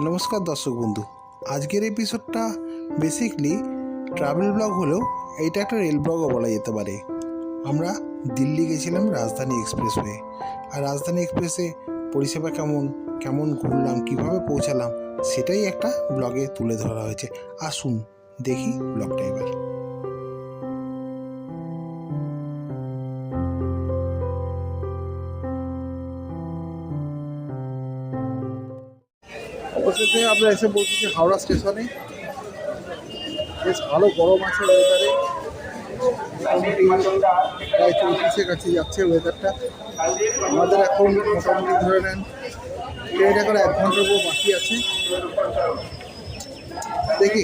নমস্কার দর্শক বন্ধু। আজকের এপিসোডটা বেসিকলি ট্রাভেল ব্লগ হলেও এটা একটা রেল ব্লগও বলা যেতে পারে। আমরা দিল্লি গেছিলাম রাজধানী এক্সপ্রেসওয়ে আর রাজধানী এক্সপ্রেসে পরিষেবা কেমন কেমন ঘুরলাম, কীভাবে পৌঁছালাম, সেটাই একটা ব্লগে তুলে ধরা হয়েছে। আসুন দেখি ব্লগটা এবার। অবশেষে আমরা এসে পৌঁছেছি হাওড়া স্টেশনে। বেশ ভালো গরম আছে ওয়েদারে প্রায় চৌত্রিশের কাছে যাচ্ছে ওয়েদারটা আমাদের এখন মোটামুটি ধরে নেন ট্রেন এখন এক ঘণ্টার উপর বাকি আছে। দেখি,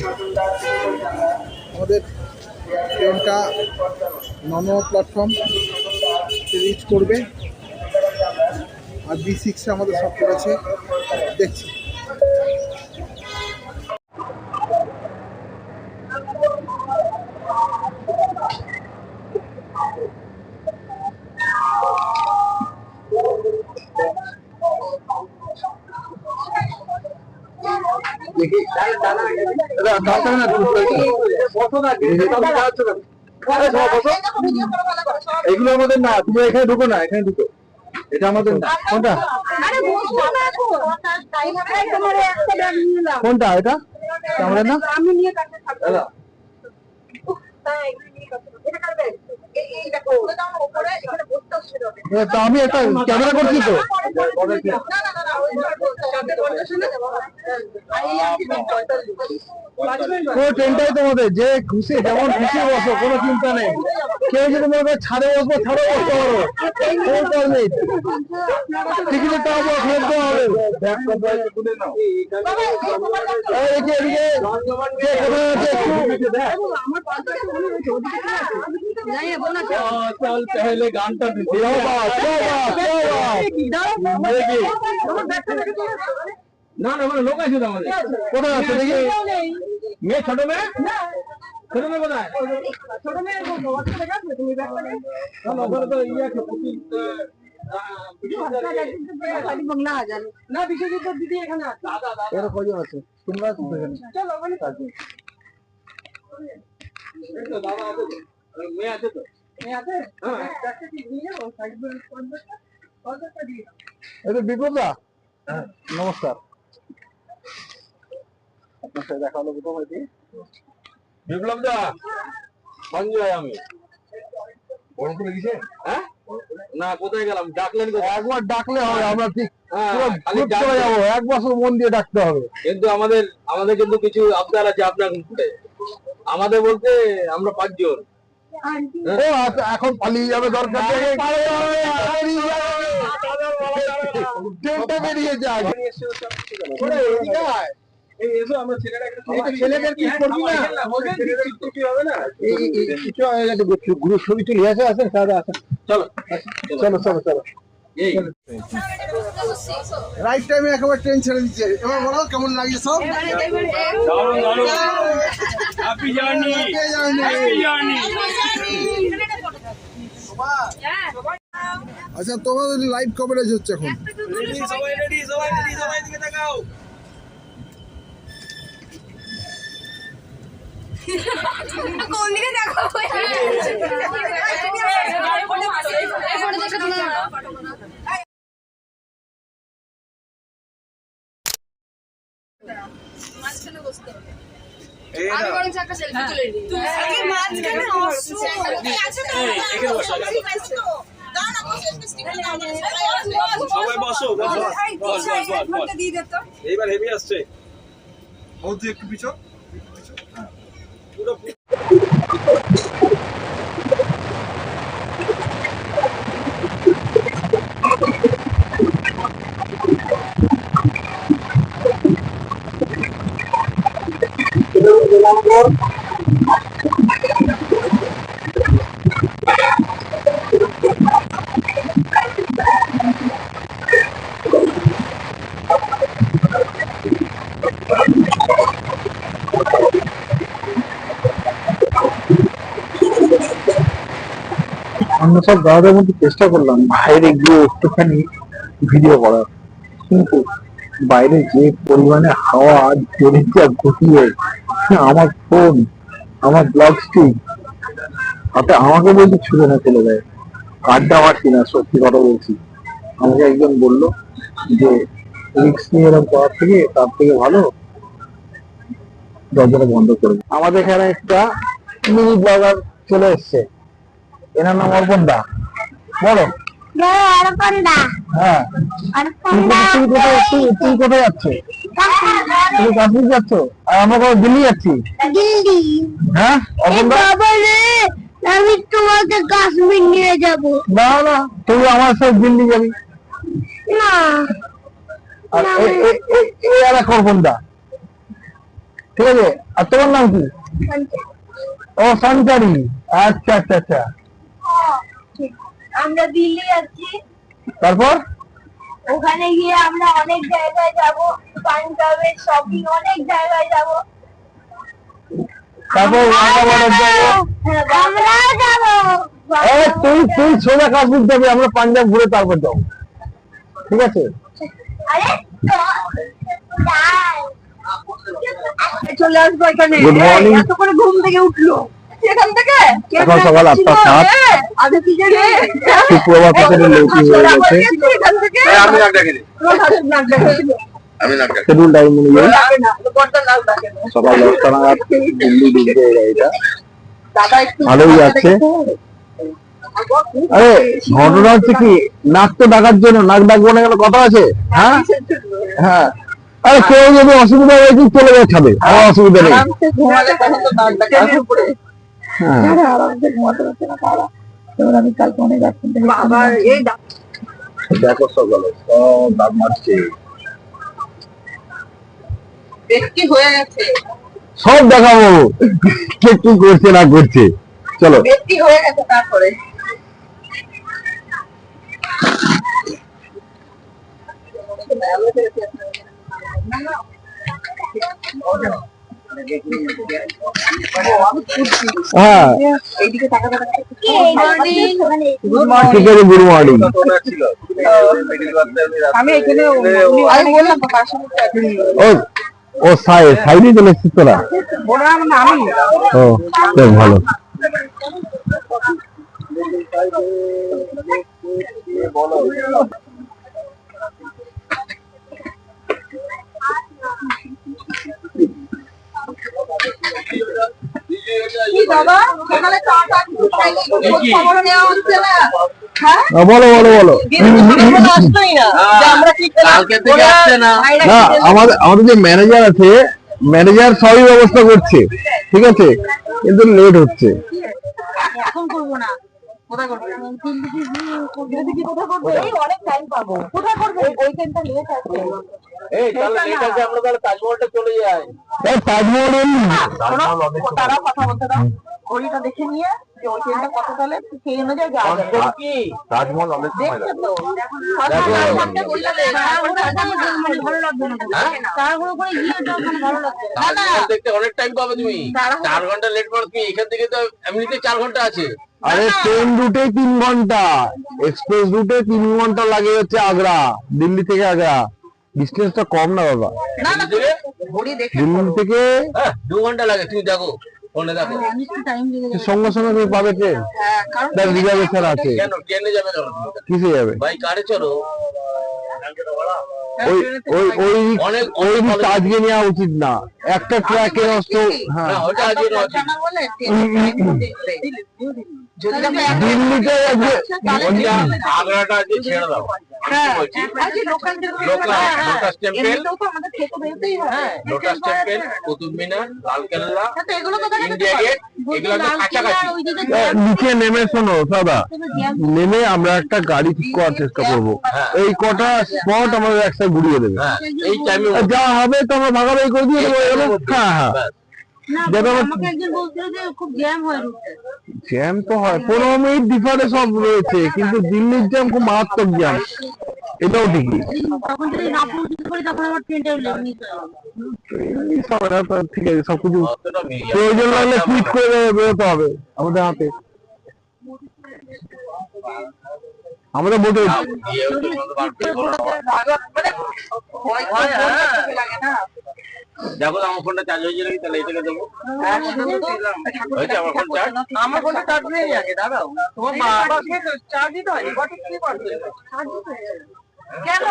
আমাদের ট্রেনটা নন প্ল্যাটফর্ম রিচ করবে। আর বি সিক্সে আমাদের সব করেছে। দেখছি। এগুলো আমাদের না তুমি এখানে ঢুকো না এখানে ঢুকো এটা আমাদের না কোনটা কোনটা এটা আমাদের না আমি নিয়ে। এটা ক্যামেরা করছি তো ট্রেনটাই তোমাদের যে খুশি যেমন খুশি বসো কোনো চিন্তা নেই। কেউ যদি মনে করে ছাদে বসবো ছাদে বসতে পারো। কোনো কাজ নেই। টিকিটের টাকা ফেরত দেওয়া হবে। এদিকে এদিকে। কোথায় আছে। চল তাহলে গানটা না না মানে লোক আছে আমাদের কোথায় আছে দেখি মেয়ে ছোট মেয়ে ছোট মেয়ে কোথায় ছোট মেয়ে বাচ্চা দেখা আছে তুমি না, তো ইয়ে আছে প্রতি না বিশ্বজিৎ দিদি এখানে আছে এরা কজন আছে তোমরা চলো ওখানে মেয়ে আছে তো? তো বিপ্লব দা নমস্কার। আপনার সাথে দেখা হলো কোথাও হয়েছে। বিপ্লব দা সঞ্জয় আমি হ্যাঁ? না কোথায় গেলাম? ডাকলেন একবার ডাকলে হবে আমরা ঠিক হ্যাঁ, এক বছর মন দিয়ে ডাকতে হবে। কিন্তু আমাদের আমাদের কিন্তু কিছু আবদার আছে আপনার আমাদের বলতে আমরা পাঁচজন। ও আচ্ছা, এখন পালিয়ে যাবে দরকার ট্রেনটা বেরিয়ে ছবি তুলে। আসে আসেন স্যার আসেন চলো। চলো চলো চলো। রাইট টাইমে একেবারে ট্রেন ছেড়ে দিচ্ছে। এবার বলো কেমন লাগছে সব? দারুণ দারুণ। হ্যাপি জার্নি হ্যাপি জার্নি আচ্ছা তোমাদের লাইভ কভারেজ হচ্ছে এখন? সবাই রেডি সবাই রেডি সবাই দিকে তাকাও। কোন দিকে দেখো আমি বরং একটা সেলফি তুলে নিই মাঝখানে আছে তো এখানে বসো, সবাই বসো বসো বস এইবার হেভি আসছে বলছি একটু পিছন পুরো আমরা সব দাদাদের মধ্যে চেষ্টা করলাম, বাইরে গিয়ে একটুখানি ভিডিও করার। কিন্তু বাইরে যে পরিমাণে হাওয়া জোরেটা আমার ফোন আমার ব্লগ স্টিক হাতে আমাকে বলছে ছুঁড়ে না, চলে দেয় কার্ডটা আমার কিনা, সত্যি কথা বলছি। আমাকে একজন বলল যে রিক্স নিয়ে এরকম করার থেকে তার থেকে ভালো দরজাটা বন্ধ করবে আমাদের এখানে একটা মিনি ব্লগার চলে এসছে। এনার নাম অর্পণ দা বলো তুমি কোথায় তুমি- তুমি যাচ্ছ? তুমি কাশ্মীর যাচ্ছ? আর আমরা কোথাও দিল্লি যাচ্ছি? হ্যাঁ? বাবা রে আমি তোমাকে কাশ্মীর নিয়ে যাব। না না তুই আমার সাথে দিল্লি যাবি। না। আর দা ঠিক আছে? আর তোমার নাম কি? ও সঞ্চারী আচ্ছা আচ্ছা আচ্ছা। আমরা দিল্লি যাচ্ছি। তারপর? ওখানে গিয়ে আমরা অনেক জায়গায় যাব পাঞ্জাবের শপিং অনেক জায়গায় যাব। তারপর রাঙামাটির যাব। যাব। তুই তুই সোজা কাশ্মীর যাবি আমরা পাঞ্জাব ঘুরে তারপর যাব। ঠিক আছে? আরে চলে আসব এখানে এত করে ঘুম থেকে উঠল। থেকে? সকাল সকাল আটটা সাত। আগে কি জানি? থেকে লেটি হয়ে গেছে। এখান শিডিউল টাইম অনুযায়ী। সকাল দশটা নাগাদ দিল্লি ঢুকবে এই গাড়িটা। ভালোই যাচ্ছে। আরে ঘটনা হচ্ছে কি? নাক তো ডাকার জন্য নাক ডাকবো না কেন? কথা আছে? হ্যাঁ? হ্যাঁ। আরে কেউ যদি অসুবিধা হয়েছে চলে যাবে আমার অসুবিধা নেই। হ্যাঁ। আরামসে ঘুমাতে পারছে না তারা এবার আমি কালকে অনেক এই দেখো সকালে সব দাঁত মারছে ব্যক্তি হয়ে গেছে। সব দেখাবো। কে কি করছে না করছে। চলো। ব্যক্তি হয়ে গেছে তারপরে। Morning? ঠিক আছে গুড মর্নিং ও ও সাই সাইডে চলে এসছিস তোরা? না ও বেশ ভালো। কি সকালে খবর নেওয়া হচ্ছে না হ্যাঁ বলো বলো বলো না আমাদের আমাদের যে ম্যানেজার আছে ম্যানেজার সবই ব্যবস্থা করছে ঠিক আছে কিন্তু লেট হচ্ছে এখন করব না কোথায় করবে? কোথায় করবে? এই অনেক টাইম পাবো। কোথায় করবে? ওই টাইমটা লেট আছে। এই তাহলে ঠিক আছে আমরা তাহলে তাজমহলটা চলে যাই। এই তাজমহল শোনো, কথা বলতে দাও। ঘড়িটা দেখে নিয়ে যে ওই টাইমটা কত তাহলে সেই অনুযায়ী যাওয়া যাবে। কি? তাজমহল অনেক দেখছ তো? সামনে ঘড়িটা দেখে ভালো লাগবে না তাড়াহুড়ো করে গিয়ে তো ভালো লাগবে না। তাজমহল দেখতে অনেক টাইম পাবে তুমি। চার ঘণ্টা লেট করো তুমি এখান থেকে তো এমনিতে চার ঘণ্টা আছে। আরে ট্রেন রুটে তিন ঘণ্টা। এক্সপ্রেস রুটে তিন ঘণ্টা লাগে হচ্ছে আগ্রা দিল্লি থেকে আগ্রা। ডিস্টেন্সটা কম না বাবা। না না দিল্লি থেকে? হ্যাঁ দু ঘণ্টা লাগে তুমি দেখো যাবে। সঙ্গে সঙ্গে তুমি পাবে ট্রেন হ্যাঁ তার রিজার্ভেশন আছে। কিসে যাবে? ভাই কারে চলো ওই ওই ওই অনেক ওই অনেক রিস্ক আজকে নেওয়া উচিত না। একটা ট্র্যাকে নষ্ট হ্যাঁ। দিল্লিতে আগ্রাটা ছেড়ে দাও। হ্যাঁ, হ্যাঁ, হ্যাঁ। Lotus temple. হয়। হ্যাঁ লোটাস টেম্পল কুতুব মিনার লালকেল্লা হ্যাঁ, ইন্ডিয়া গেট এগুলো কাছাকাছি। নিচে নেমে শোনো দাদা। নেমে আমরা একটা গাড়ি ঠিক করার চেষ্টা করব। হ্যাঁ। এই কটা স্পট আমাদের একসাথে ঘুরিয়ে দেবে। হ্যাঁ এই টাইমে আর যা হবে তো আমরা ভাগাভাগি করে দিয়ে দেবো হ্যাঁ হ্যাঁ। না যাতে আমার- আমাকে একজন বলছিল যে খুব জ্যাম হয় রুটে জ্যাম তো হয় পনেরো মিনিট ডিফারে সব রয়েছে কিন্তু দিল্লির জ্যাম খুব মারাত্মক জ্যাম এটাও ঠিকই। ঠিক আছে সবকিছু প্রয়োজন লাগলে কুইট করে বেরোতে হবে আমাদের হাতে। আমরা হ্যাঁ। দেখো আমার ফোনটা চার্জ হয়েছে নাকি? তাহলে এটাকে দেবো। হ্যাঁ, হয়েছে আমার ফোন চার্জ আমার ফোনটা চার্জ নেই আগে দাঁড়াও। তোমার বাবা চার্জ দিতে হয়নি? কত কি কেন?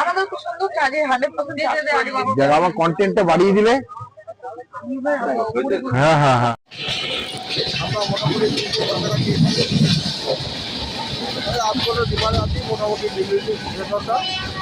আমাদের খুব সুন্দর চার্জে হান্ড্রেড পার্সেন্ট যারা আমার কন্টেন্টটা বাড়িয়ে দিলে। হ্যাঁ হ্যাঁ হ্যাঁ। আপনার ডিমান্ড আছে মোটামুটি ডিলিভারি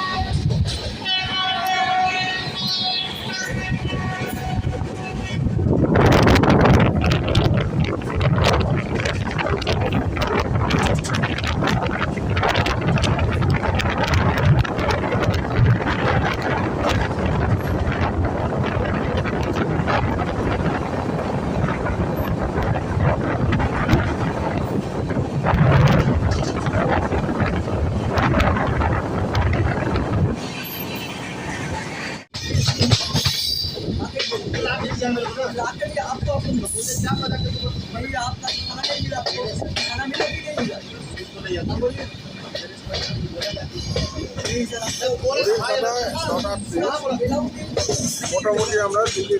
মোটামুটি আমরা দিল্লি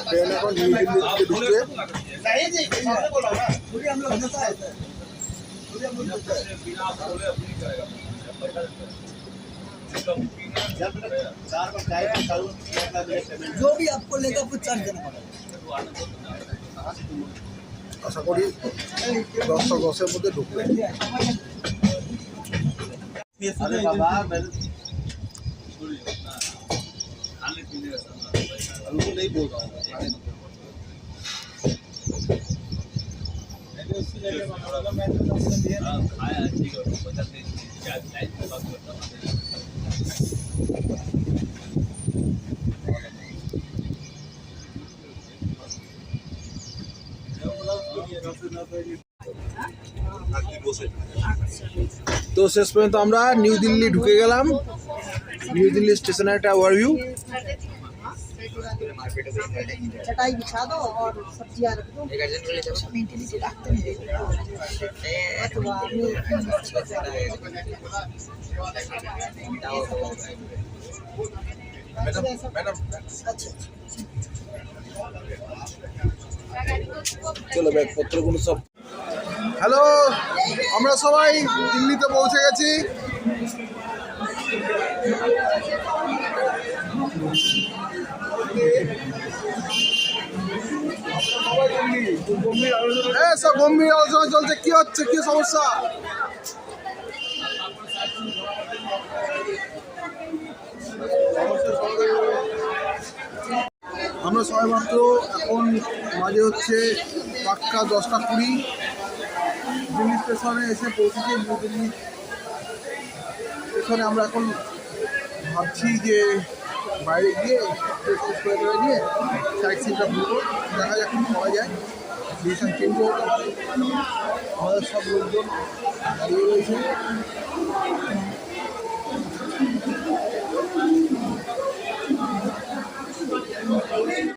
ট্রেন এখন নিউ দিল্লি থেকে ঢুকছে जो भी आपको लेगा कुछ चार्ज देना पड़ेगा আশা করি দশটা দশের মধ্যে ঢুকবে তো শেষ পর্যন্ত আমরা নিউ দিল্লি ঢুকে গেলাম নিউ দিল্লি স্টেশনের একটা ওভারভিউ चटाई बिछा दो और सब्जियां रख दो मेंटेनेंस रखते हैं अथवा अच्छा চলো ব্যাগপত্রগুলো সব হ্যালো আমরা সবাই দিল্লিতে পৌঁছে গেছি হ্যাঁ সব গম্ভীর আলোচনা চলছে। কি হচ্ছে? কি সমস্যা? আমরা সবাই মাত্র এখন মাঝে হচ্ছে পাক্কা দশটা কুড়ি। দিল্লি স্টেশনে এসে পৌঁছেছি দিল্লি স্টেশনে আমরা এখন ভাবছি যে বাইরে গিয়ে করে করে গিয়ে সাইড সিনটা ঘুরবো, দেখা যাক কি পাওয়া যায়। ডিসিশন চেঞ্জ আমাদের সব লোকজন দাঁড়িয়ে রয়েছে।